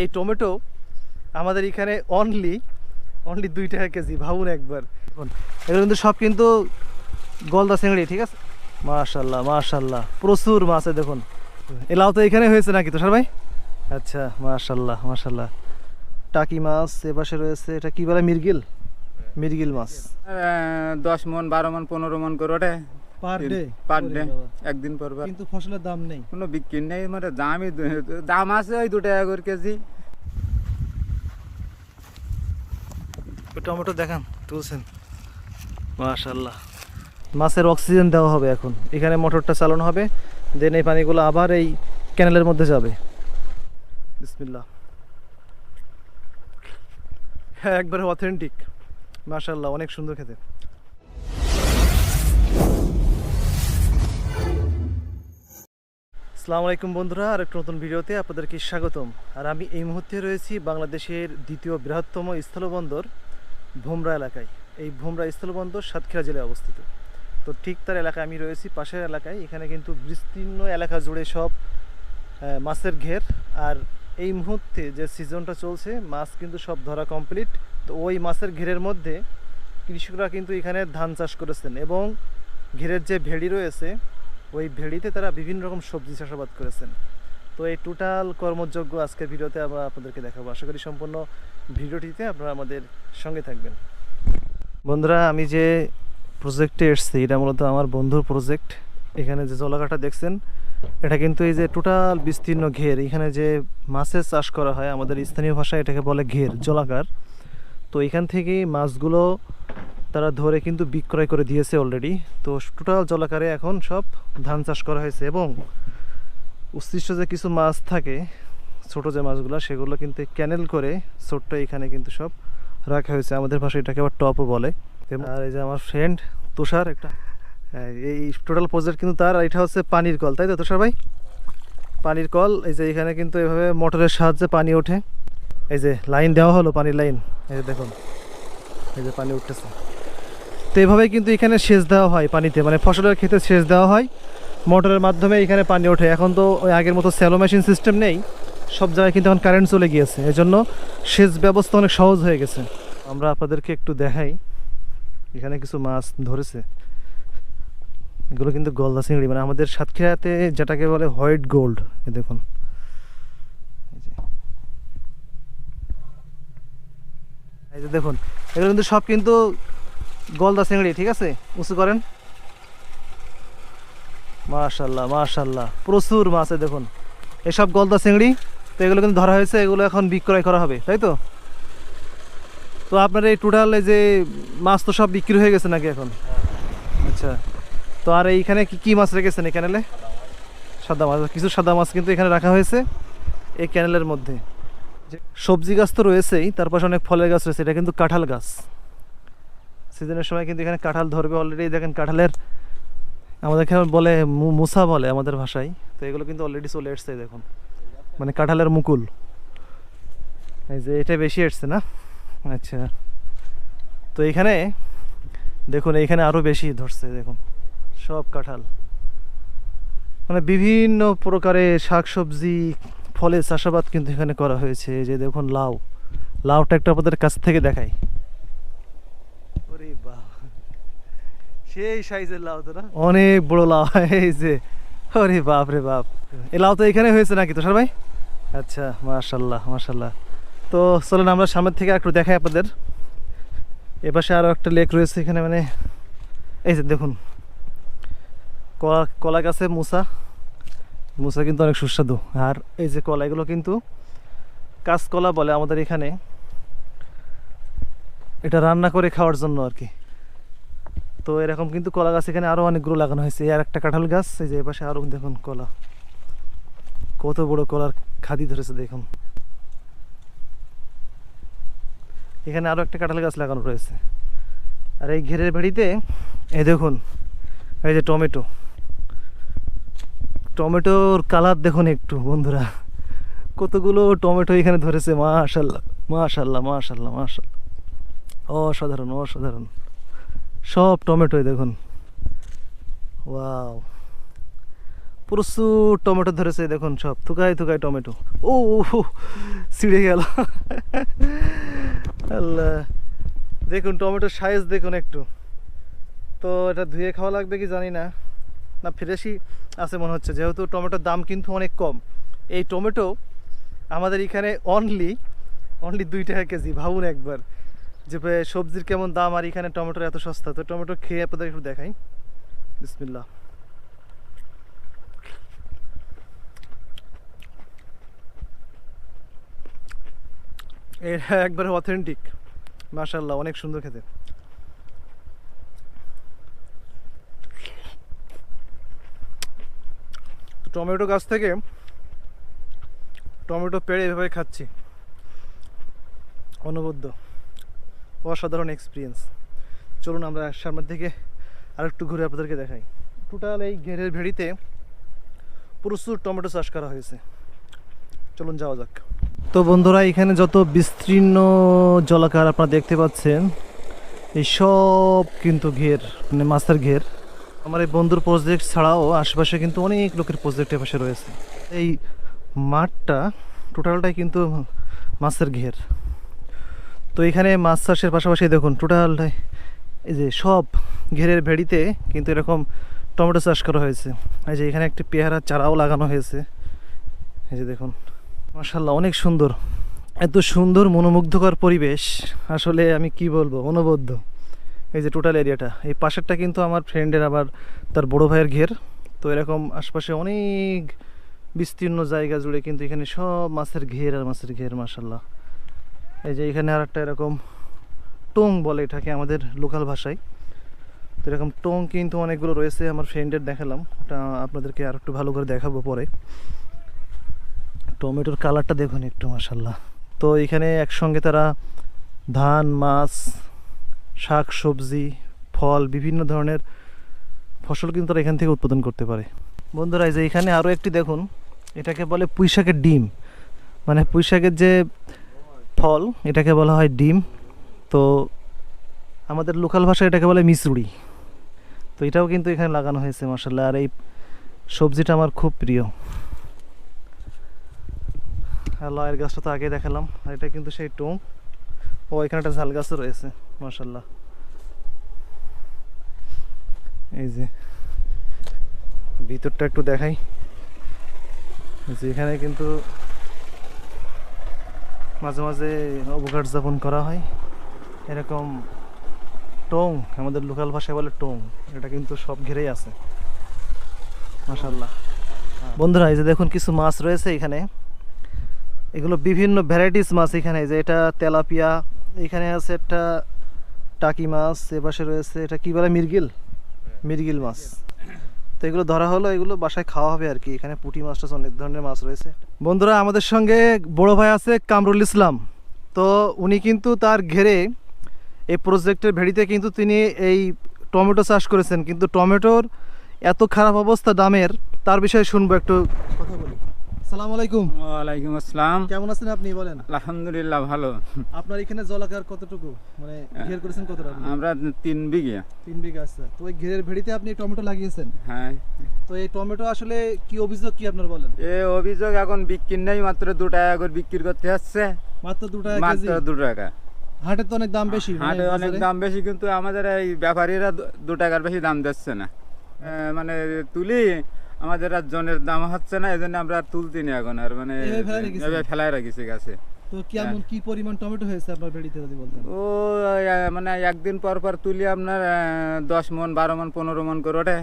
এই টমেটো আমাদের এখানে অনলি অনলি দুই টাকা কেজি ভাবুন একবার। এগুলো কিন্তু সব কিন্তু গলদা চিংড়ি ঠিক আছে? মাশাল্লাহ মাশাল্লাহ প্রচুর মাছ আছে দেখুন। এলাও তো এখানে হয়েছে নাকি? তুষার ভাই? আচ্ছা মাশাল্লাহ মাশাল্লাহ। টাকি মাছ এপাশে রয়েছে এটা কি বলে? মির্গিল মির্গিল মাছ। দশ মন বারো মন পনেরো মন করে ওঠে। Per day? পার ডে একদিন পর পর। কিন্তু ফসলের দাম নেই। কোনো বিক্রি নেই মানে দামই দাম আছে ওই দু টাকা করে কেজি। ওই টমেটো দেখান তুলছেন। মাশাল্লাহ মাছের অক্সিজেন দেওয়া হবে এখন। এখানে মোটরটা চালানো হবে দেন এই পানিগুলো আবার এই ক্যানেলের মধ্যে যাবে। বিসমিল্লাহ। হ্যাঁ একবারে অথেন্টিক মাশাল্লাহ অনেক সুন্দর খেতে। আসসালামু আলাইকুম বন্ধুরা আর একটা নতুন ভিডিওতে আপনাদেরকে স্বাগতম। আর আমি এই মুহূর্তে রয়েছি বাংলাদেশের দ্বিতীয় বৃহত্তম স্থলবন্দর ভোমরা এলাকায়। এই ভোমরা স্থলবন্দর সাতক্ষীরা জেলায় অবস্থিত। তো ঠিক তার এলাকায় আমি রয়েছি, পাশের এলাকায়। এখানে কিন্তু বিস্তীর্ণ এলাকা জুড়ে সব মাছের ঘের। আর এই মুহূর্তে যে সিজনটা চলছে, মাছ কিন্তু সব ধরা কমপ্লিট। তো ওই মাছের ঘেরের মধ্যে কৃষকরা কিন্তু এখানে ধান চাষ করেছেন এবং ঘেরের যে ভেড়ি রয়েছে, ওই ভেড়িতে তারা বিভিন্ন রকম সবজি চাষাবাদ করেছেন। তো এই টোটাল কর্মযোগ্য আজকের ভিডিওতে আমরা আপনাদেরকে দেখাবো। আশা করি সম্পূর্ণ ভিডিওটিতে আপনারা আমাদের সঙ্গে থাকবেন। বন্ধুরা, আমি যে প্রজেক্টে এসেছি, এটা মূলত আমার বন্ধুর প্রজেক্ট এখানে যে জলাকাটা দেখছেন, এটা কিন্তু এই যে টোটাল বিস্তীর্ণ ঘের। এখানে যে মাছের চাষ করা হয়, আমাদের স্থানীয় ভাষায় এটাকে বলে ঘের, জলাকার। তো এখান থেকেই মাছগুলো তারা ধরে কিন্তু বিক্রয় করে দিয়েছে অলরেডি তো টোটাল জলাকারে এখন সব ধান চাষ করা হয়েছে এবং উৎসৃষ্ট যে কিছু মাছ থাকে ছোট যে মাছগুলো সেগুলো কিন্তু ক্যানেল করে ছোট্ট এখানে কিন্তু সব রাখা হয়েছে। আমাদের ভাষায় এটাকে আবার টপও বলে। আর এই যে আমার ফ্রেন্ড তুষার একটা হ্যাঁ, এই টোটাল প্রজেক্ট কিন্তু তার এটা হচ্ছে পানির কল তাই তো তুষার ভাই? পানির কল এই যে এখানে কিন্তু এভাবে মোটরের সাহায্যে পানি ওঠে। এই যে লাইন দেওয়া হলো পানির লাইন এই যে দেখুন এই যে পানি উঠতেছে। তো এভাবেই কিন্তু এখানে সেচ দেওয়া হয় পানিতে মানে ফসলের ক্ষেত্রে সেচ দেওয়া হয়। মোটরের মাধ্যমে এখানে পানি ওঠে। এখন তো ওই আগের মতো স্যালো মেশিন সিস্টেম নেই। সব জায়গায় কিন্তু এখন কারেন্ট চলে গিয়েছে। এই জন্য সেচ ব্যবস্থা অনেক সহজ হয়ে গেছে। আমরা আপনাদেরকে একটু দেখাই। এখানে কিছু মাছ ধরেছে। এগুলো কিন্তু গলদা চিংড়ি। মানে আমাদের সাতক্ষীরাতে যেটাকে বলে হোয়াইট গোল্ড, এ দেখুন। এই যে। দেখুন, এগুলো কিন্তু সব কিন্তু গলদা চিংড়ি, ঠিক আছে? উঁচু করেন। মাশাল্লাহ মাশাল্লাহ। প্রচুর মাছ দেখুন। এসব গলদা চিংড়ি তো এগুলো কিন্তু ধরা হয়েছে, এগুলো এখন বিক্রয় করা হবে, তাই তো? তো আপনার এই টোটাল এই যে মাছ তো সব বিক্রি হয়ে গেছে নাকি এখন? আচ্ছা তো আর এইখানে কি কি মাছ রেখেছেন এই ক্যানেলে সাদা মাছ, কিছু সাদা মাছ কিন্তু এখানে রাখা হয়েছে এই ক্যানেলের মধ্যে। যে সবজি গাছ তো রয়েছেই, তার পাশে অনেক ফলের গাছ রয়েছে, এটা কিন্তু কাঁঠাল গাছ। সিজনের সময় কিন্তু এখানে কাঁঠাল ধরবে অলরেডি দেখেন কাঁঠালের, আমাদের এখানে বলে মুসা বলে আমাদের ভাষায়, তো এগুলো কিন্তু অলরেডি চলে এসছে, দেখুন। মানে কাঁঠালের মুকুল। এই যে এটা বেশি এসছে না? আচ্ছা। তো এখানে, দেখুন এইখানে আরও বেশি ধরছে, দেখুন। সব কাঁঠাল। মানে বিভিন্ন প্রকারের শাকসবজি, ফলের চাষাবাদ কিন্তু এখানে করা হয়েছে। যে দেখুন, লাউ। লাউটা একটা আপনাদের কাছ থেকে দেখাই। সেই সাইজের লাউ তো না? অনেক বড় লাউ। এই যে, ওরে বাপ রে বাপ। এই লাউ তো এখানে হয়েছে নাকি, তুষার ভাই? আচ্ছা মাশাল্লাহ মাশাল্লাহ তো চলেন আমরা সামনের থেকে একটু দেখাই আপনাদের। এপাশে আরও একটা লেক রয়েছে এখানে মানে এই যে দেখুন, কলা কলা গাছে মুসা। মুসা কিন্তু অনেক সুস্বাদু। আর এই যে কলা এগুলো কিন্তু কাঁচকলা বলে আমাদের এখানে। এটা রান্না করে খাওয়ার জন্য আর কি। তো এরকম কিন্তু কলা গাছ এখানে আরও অনেকগুলো লাগানো হয়েছে। আর একটা কাঁঠাল গাছ, এই যে এপাশে আরও দেখুন কলা। কত বড় কলার খাদি ধরেছে দেখুন। এখানে আরও একটা কাঁঠাল গাছ লাগানো রয়েছে। আর এই ঘেরের ভেড়িতে এই দেখুন, এই যে টমেটো। টমেটোর কালার দেখুন একটু, বন্ধুরা। কতগুলো টমেটো এখানে ধরেছে, মাশাল্লাহ মাশাল্লাহ মাশাল্লাহ মাশাল্লাহ। অসাধারণ অসাধারণ। সব টমেটোই দেখুন। ওয়াও। প্রচুর টমেটো ধরেছে, দেখুন সব। থুকায় থুকায় টমেটো। ও ছিঁড়ে গেল। আল্লাহ। দেখুন, টমেটোর সাইজ দেখুন একটু। তো এটা ধুয়ে খাওয়া লাগবে কি জানি না। না, ফ্রেশই আছে মনে হচ্ছে। যেহেতু টমেটোর দাম কিন্তু অনেক কম। এই টমেটো আমাদের এখানে অনলি অনলি দুই টাকা কেজি, ভাবুন একবার। যে সবজির কেমন দাম আর এখানে টমেটোর এত সস্তা। তো টমেটো খেয়ে আপনাদের একটু দেখাই। বিসমিল্লা এটা একবারে অথেন্টিক মাশাল্লাহ অনেক সুন্দর খেতে। টমেটো গাছ থেকে টমেটো পেড়ে এভাবে খাচ্ছি। অনবদ্য। অসাধারণ এক্সপিরিয়েন্স চলুন আমরা সামনের দিকে আরেকটু ঘুরে আপনাদেরকে দেখাই। টোটাল এই ঘেরের ভেড়িতে প্রচুর টমেটো চাষ করা হয়েছে। চলুন যাওয়া যাক। তো বন্ধুরা, এখানে যত বিস্তীর্ণ জলাকার আপনারা দেখতে পাচ্ছেন, এই সব কিন্তু ঘের মানে মাছের ঘের। আমার এই বন্ধুর প্রজেক্ট ছাড়াও আশেপাশে কিন্তু অনেক লোকের প্রজেক্টের পাশে রয়েছে। এই মাঠটা টোটালটাই কিন্তু মাছের ঘের। তো এখানে মাছ চাষের পাশাপাশি দেখুন টোটালটাই এই যে সব ঘেরের ভেড়িতে কিন্তু এরকম টমেটো চাষ করা হয়েছে। এই যে এখানে একটি পেয়ারা চারাও লাগানো হয়েছে। এই যে দেখুন। মাসাল্লাহ অনেক সুন্দর। এত সুন্দর মনোমুগ্ধকর পরিবেশ। আসলে আমি কি বলব, অনবদ্য। এই যে টোটাল এরিয়াটা এই পাশেরটা কিন্তু আমার ফ্রেন্ডের আবার তার বড় ভাইয়ের ঘের। তো এরকম আশপাশে অনেক বিস্তীর্ণ জায়গা জুড়ে কিন্তু এখানে সব মাছের ঘের আর মাছের ঘের মাসাল্লাহ এই যে এখানে আর একটা এরকম টোং বলে এটাকে আমাদের লোকাল ভাষায়। তো এরকম টোং কিন্তু অনেকগুলো রয়েছে, আমার ফ্রেন্ডের দেখালাম। ওটা আপনাদেরকে আর একটু ভালো করে দেখাবো পরে। টমেটোর কালারটা দেখুন একটু মাসাল্লাহ তো এখানে একসঙ্গে তারা ধান, মাছ, শাক, সবজি, ফল, বিভিন্ন ধরনের ফসল কিন্তু তারা এখান থেকে উৎপাদন করতে পারে। বন্ধুরা যে এখানে আরও একটি দেখুন, এটাকে বলে পুঁইশাকের ডিম। মানে পুঁইশাকের যে ফল, এটাকে বলা হয় ডিম। তো আমাদের লোকাল ভাষায় এটাকে বলে মিসুড়ি তো এটাও কিন্তু এখানে লাগানো হয়েছে মাসাল্লাহ আর এই সবজিটা আমার খুব প্রিয়। লয়ের গাছটা তো আগে দেখালাম। আর এটা কিন্তু সেই টোং ও, এখানে একটা ঝাল গাছও রয়েছে মাসাল্লাহ এই যে, ভিতরটা একটু দেখাই। এই যে এখানে কিন্তু মাঝে মাঝে অবকাশ যাপন করা হয়। এরকম টোং, আমাদের লোকাল ভাষায় বলে টোং। এটা কিন্তু সব ঘিরেই আছে। মাসাল্লাহ বন্ধুরা, এই যে দেখুন, কিছু মাছ রয়েছে এখানে। এগুলো বিভিন্ন ভ্যারাইটিস মাছ এখানে যে এটা তেলাপিয়া, এখানে আছে একটা টাকি মাছ এপাশে রয়েছে এটা কি বলে মিরগিল মিরগিল মাছ। তো এগুলো ধরা হলো, এগুলো বাসায় খাওয়া হবে আর কি, এখানে পুঁটি মাছটা অনেক ধরনের মাছ রয়েছে। বন্ধুরা, আমাদের সঙ্গে বড় ভাই আছে কামরুল ইসলাম। তো উনি কিন্তু তার ঘেরে এই প্রজেক্টের ভেড়িতে কিন্তু তিনি এই টমেটো চাষ করেছেন। কিন্তু টমেটোর এত খারাপ অবস্থা দামের, তার বিষয়ে শুনব, একটু কথা বলি। সালাম আলাইকুম। ওয়ালাইকুম আসসালাম। কেমন আছেন আপনি? বলেন। আলহামদুলিল্লাহ ভালো। আপনার এখানে জলাকার কতটুকু? মানে ঘের করেছেন কতটা আমরা তিন বিঘে। তিন বিঘা আছে তো ওই ঘেরের ভেড়িতে আপনি টমেটো লাগিয়েছেন? হ্যাঁ। তো এই টমেটো আসলে কি অভিযোগ কি আপনার বলেন? এ অভিযোগ এখন বিক্রি নেই মাত্র দু টাকা করে বিক্রি করতে হচ্ছে। মাত্র দু টাকা মাত্র দু টাকা। হাটের তো অনেক দাম বেশি মানে হাটে অনেক দাম বেশি কিন্তু আমাদের এই ব্যাপারীরা দু- টাকার বেশি দাম দিচ্ছে না। মানে তুলি আমাদের আর জনের দাম হচ্ছে না এই জন্য আমরা আর তুলতি না এখন আর মানে এভাবে ফেলাই রাখিছি গাছে। তো কেমন কি পরিমাণ টমেটো হয়েছে আপনার ভেড়িতে যদি বলতেন? ও মানে একদিন পর পর তুলি আপনার দশ মন বারো মন পনেরো মন করে ওঠে।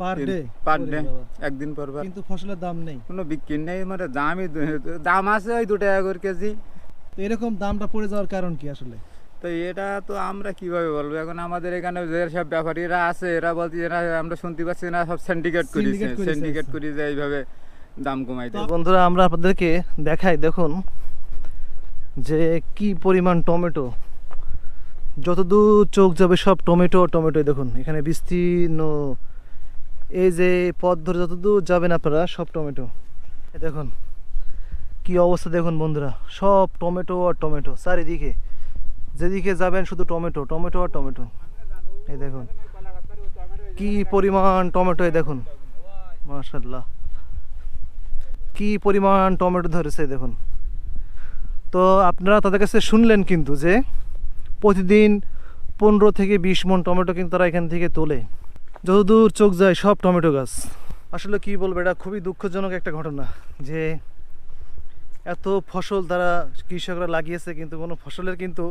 Per day? পার ডে একদিন পর পর। কিন্তু ফসলের দাম নেই। কোনো বিক্রি নেই মানে দামই দাম আছে ওই দু টাকা করে কেজি। তো এরকম দামটা পড়ে যাওয়ার কারণ কি আসলে? তো এটা তো আমরা কীভাবে বলব? এখন আমাদের এখানে যে সব ব্যাপারীরা আছে এরা বলছে এরা আমরা শুনতে পাচ্ছি না সব সিন্ডিকেট করেছে, সিন্ডিকেট আচ্ছা। যে এইভাবে দাম কমাইতে। বন্ধুরা আমরা আপনাদেরকে দেখাই দেখুন যে কি পরিমাণ টমেটো। যতদূর চোখ যাবে সব টমেটো টমেটো দেখুন। এখানে বিস্তীর্ণ এই যে পথ ধরে যতদূর যাবেন আপনারা সব টমেটো। দেখুন কি অবস্থা দেখুন বন্ধুরা। সব টমেটো আর টমেটো চারিদিকে। যেদিকে যাবেন শুধু টমেটো টমেটো আর টমেটো। এই দেখুন, কি পরিমাণ টমেটো এই দেখুন। মাশাল্লাহ কি পরিমাণ টমেটো ধরেছে দেখুন। তো আপনারা তাদের কাছে শুনলেন কিন্তু যে প্রতিদিন পনেরো থেকে বিশ মন টমেটো কিন্তু তারা এখান থেকে তোলে। যতদূর চোখ যায় সব টমেটো গাছ। আসলে কি বলব, এটা খুবই দুঃখজনক একটা ঘটনা যে এত ফসল তারা কৃষকরা লাগিয়েছে, কিন্তু কোনো ফসলের কিন্তু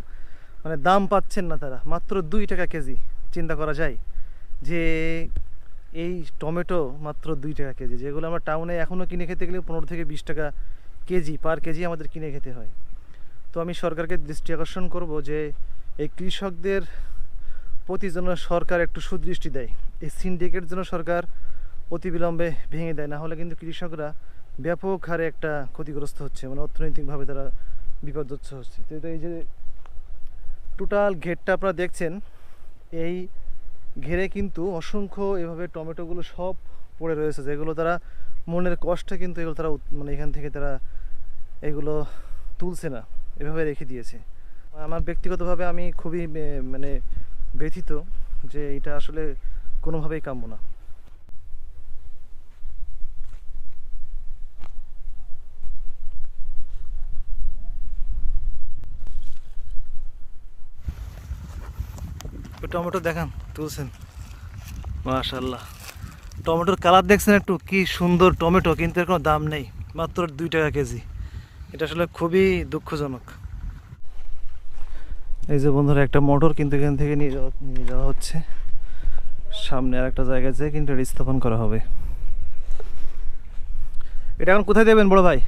মানে দাম পাচ্ছেন না তারা। মাত্র দুই টাকা কেজি, চিন্তা করা যায়। যে এই টমেটো মাত্র দুই টাকা কেজি, যেগুলো আমরা টাউনে এখনও কিনে খেতে গেলে পনেরো থেকে বিশ টাকা কেজি পার কেজি আমাদের কিনে খেতে হয়। তো আমি সরকারকে দৃষ্টি আকর্ষণ করব যে এই কৃষকদের প্রতি যেন সরকার একটু সুদৃষ্টি দেয়, এই সিন্ডিকেট যেন সরকার অতিবিলম্বে ভেঙে দেয়, না হলে কিন্তু কৃষকরা ব্যাপক হারে একটা ক্ষতিগ্রস্ত হচ্ছে মানে অর্থনৈতিকভাবে তারা বিপর্যস্ত হচ্ছে। তো এই যে টোটাল ঘেরটা আপনারা দেখছেন, এই ঘেরে কিন্তু অসংখ্য এভাবে টমেটোগুলো সব পড়ে রয়েছে, যেগুলো তারা মনের কষ্টে কিন্তু এগুলো তারা মানে এখান থেকে তারা এগুলো তুলছে না, এভাবে রেখে দিয়েছে। আমার ব্যক্তিগতভাবে আমি খুবই মানে ব্যথিত যে এটা আসলে কোনোভাবেই কাম্য না। ওই টমেটো দেখান, তুলছেন। মাশাল্লাহ টমেটোর কালার দেখছেন একটু? কি সুন্দর টমেটো, কিন্তু এর কোনো দাম নেই, মাত্র দুই টাকা কেজি। এটা আসলে খুবই দুঃখজনক। এই যে বন্ধুরা, একটা মোটর কিন্তু এখান থেকে নিয়ে যাওয়া নিয়ে যাওয়া হচ্ছে। সামনে আর একটা জায়গায় যেয়ে কিন্তু এটা স্থাপন করা হবে। এটা এখন কোথায় দেবেন, বড় ভাই?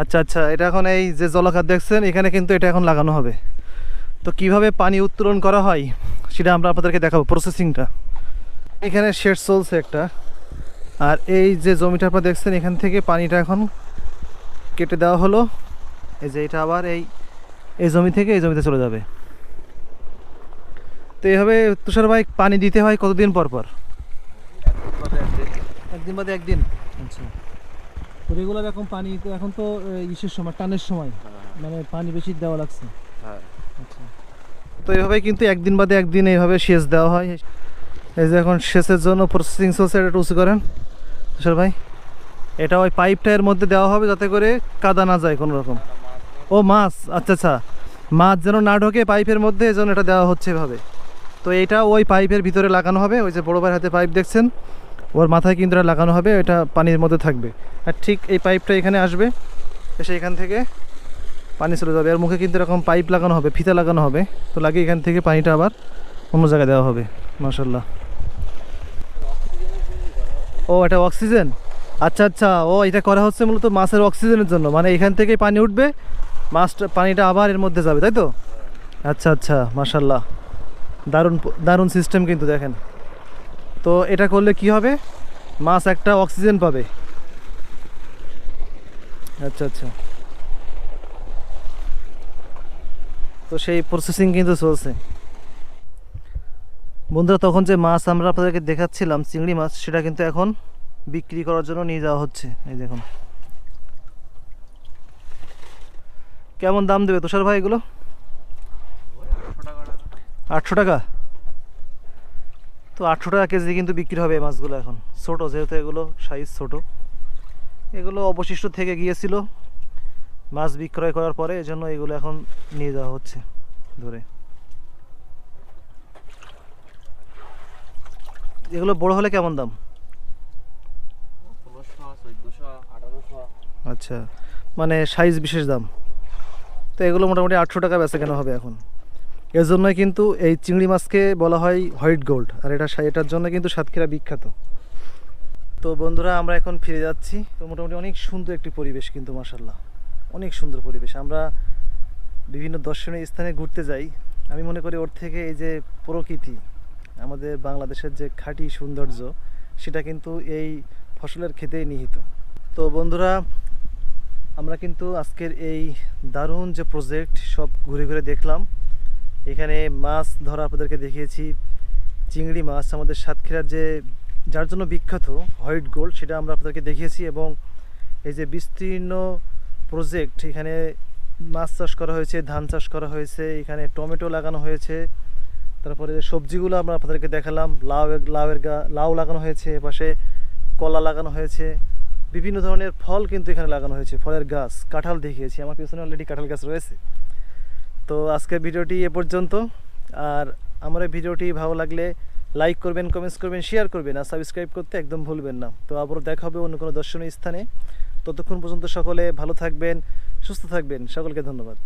আচ্ছা আচ্ছা এটা এখন এই যে জলাখাত দেখছেন, এখানে কিন্তু এটা এখন লাগানো হবে। তো কীভাবে পানি উত্তোলন করা হয় সেটা আমরা আপনাদেরকে দেখাবো প্রসেসিংটা এখানে শেড চলছে একটা। আর এই যে জমিটা আপনারা দেখছেন এখান থেকে পানিটা এখন কেটে দেওয়া হলো। এই যে এটা আবার এই এই জমি থেকে এই জমিতে চলে যাবে। তো এইভাবে তুষার ভাই পানি দিতে হয় কতদিন পর পর? একদিন বাদে একদিন। আচ্ছা। তো রেগুলার এখন পানি তো এখন তো ইসের সময় টানের সময়। মানে পানি বেশি দেওয়া লাগছে। তো এইভাবে কিন্তু একদিন বাদে একদিন এইভাবে সেচ দেওয়া হয়। এই যে এখন সেচের জন্য প্রসেসিং চলছে এটা উঁচু করেন। তুষার ভাই, এটা ওই পাইপটা এর মধ্যে দেওয়া হবে যাতে করে কাদা না যায় কোনো রকম ও মাছ আচ্ছা আচ্ছা। মাছ যেন না ঢোকে পাইপের মধ্যে, এই এটা দেওয়া হচ্ছে এভাবে। তো এটা ওই পাইপের ভিতরে লাগানো হবে, ওই যে বড় ভাইয়ের হাতে পাইপ দেখছেন, ওর মাথায় কিন্তু লাগানো হবে, এটা পানির মধ্যে থাকবে। আর ঠিক এই পাইপটা এখানে আসবে, এসে এখান থেকে পানি চলে যাবে। আর মুখে কিন্তু এরকম পাইপ লাগানো হবে, ফিতা লাগানো হবে। তো লাগিয়ে এখান থেকে পানিটা আবার অন্য জায়গায় দেওয়া হবে। মাসাল্লাহ ও, এটা অক্সিজেন? আচ্ছা আচ্ছা। ও, এটা করা হচ্ছে মূলত মাছের অক্সিজেনের জন্য। মানে এখান থেকেই পানি উঠবে মাছটা পানিটা আবার এর মধ্যে যাবে, তাই তো? আচ্ছা আচ্ছা। মাসাল্লাহ দারুণ দারুণ সিস্টেম কিন্তু দেখেন। তো এটা করলে কি হবে? মাছ একটা অক্সিজেন পাবে। আচ্ছা আচ্ছা। তো সেই প্রসেসিং কিন্তু চলছে। বন্ধুরা, তখন যে মাছ আমরা আপনাদেরকে দেখাচ্ছিলাম, চিংড়ি মাছ, সেটা কিন্তু এখন বিক্রি করার জন্য নিয়ে যাওয়া হচ্ছে। এই দেখুন। কেমন দাম দেবে তুষার ভাই এগুলো? আটশো টাকা। তো আটশো টাকা কেজি কিন্তু বিক্রি হবে এই মাছগুলো এখন। ছোটো, যেহেতু এগুলো সাইজ ছোট। এগুলো অবশিষ্ট থেকে গিয়েছিল। মাছ বিক্রয় করার পরে এই জন্য এগুলো এখন নিয়ে যাওয়া হচ্ছে ধরে। এগুলো বড় হলে কেমন দাম? আচ্ছা মানে সাইজ বিশেষ দাম। তো এগুলো মোটামুটি আটশো টাকা বেচা কেন হবে এখন। এর জন্যই কিন্তু এই চিংড়ি মাছকে বলা হয় হোয়াইট গোল্ড আর এটা এটার জন্য কিন্তু সাতক্ষীরা বিখ্যাত। তো বন্ধুরা আমরা এখন ফিরে যাচ্ছি। তো মোটামুটি অনেক সুন্দর একটি পরিবেশ কিন্তু মাসাল্লাহ অনেক সুন্দর পরিবেশ। আমরা বিভিন্ন দর্শনীয় স্থানে ঘুরতে যাই। আমি মনে করি ওর থেকে এই যে প্রকৃতি, আমাদের বাংলাদেশের যে খাঁটি সৌন্দর্য, সেটা কিন্তু এই ফসলের ক্ষেতেই নিহিত। তো বন্ধুরা, আমরা কিন্তু আজকের এই দারুণ যে প্রজেক্ট সব ঘুরে ঘুরে দেখলাম। এখানে মাছ ধরা আপনাদেরকে দেখিয়েছি। চিংড়ি মাছ আমাদের সাতক্ষীরার যে, যার জন্য বিখ্যাত, হোয়াইট গোল্ড, সেটা আমরা আপনাদেরকে দেখিয়েছি এবং এই যে বিস্তীর্ণ প্রজেক্ট এখানে মাছ চাষ করা হয়েছে, ধান চাষ করা হয়েছে, এখানে টমেটো লাগানো হয়েছে। তারপরে সবজিগুলো আমরা আপনাদেরকে দেখালাম, লাউ লাউয়ের গা, লাউ লাগানো হয়েছে এপাশে কলা লাগানো হয়েছে। বিভিন্ন ধরনের ফল কিন্তু এখানে লাগানো হয়েছে, ফলের গাছ, কাঁঠাল দেখিয়েছি, আমার পিছনে অলরেডি কাঁঠাল গাছ রয়েছে। তো আজকের ভিডিওটি এ পর্যন্ত, আর আমার ভিডিওটি ভালো লাগলে লাইক করবেন কমেন্টস করবেন শেয়ার করবেন, আর সাবস্ক্রাইব করতে একদম ভুলবেন না। তো আবারও দেখা হবে অন্য কোনো দর্শনীয় স্থানে। ততক্ষণ পর্যন্ত সকলে ভালো থাকবেন সুস্থ থাকবেন। সকলকে ধন্যবাদ।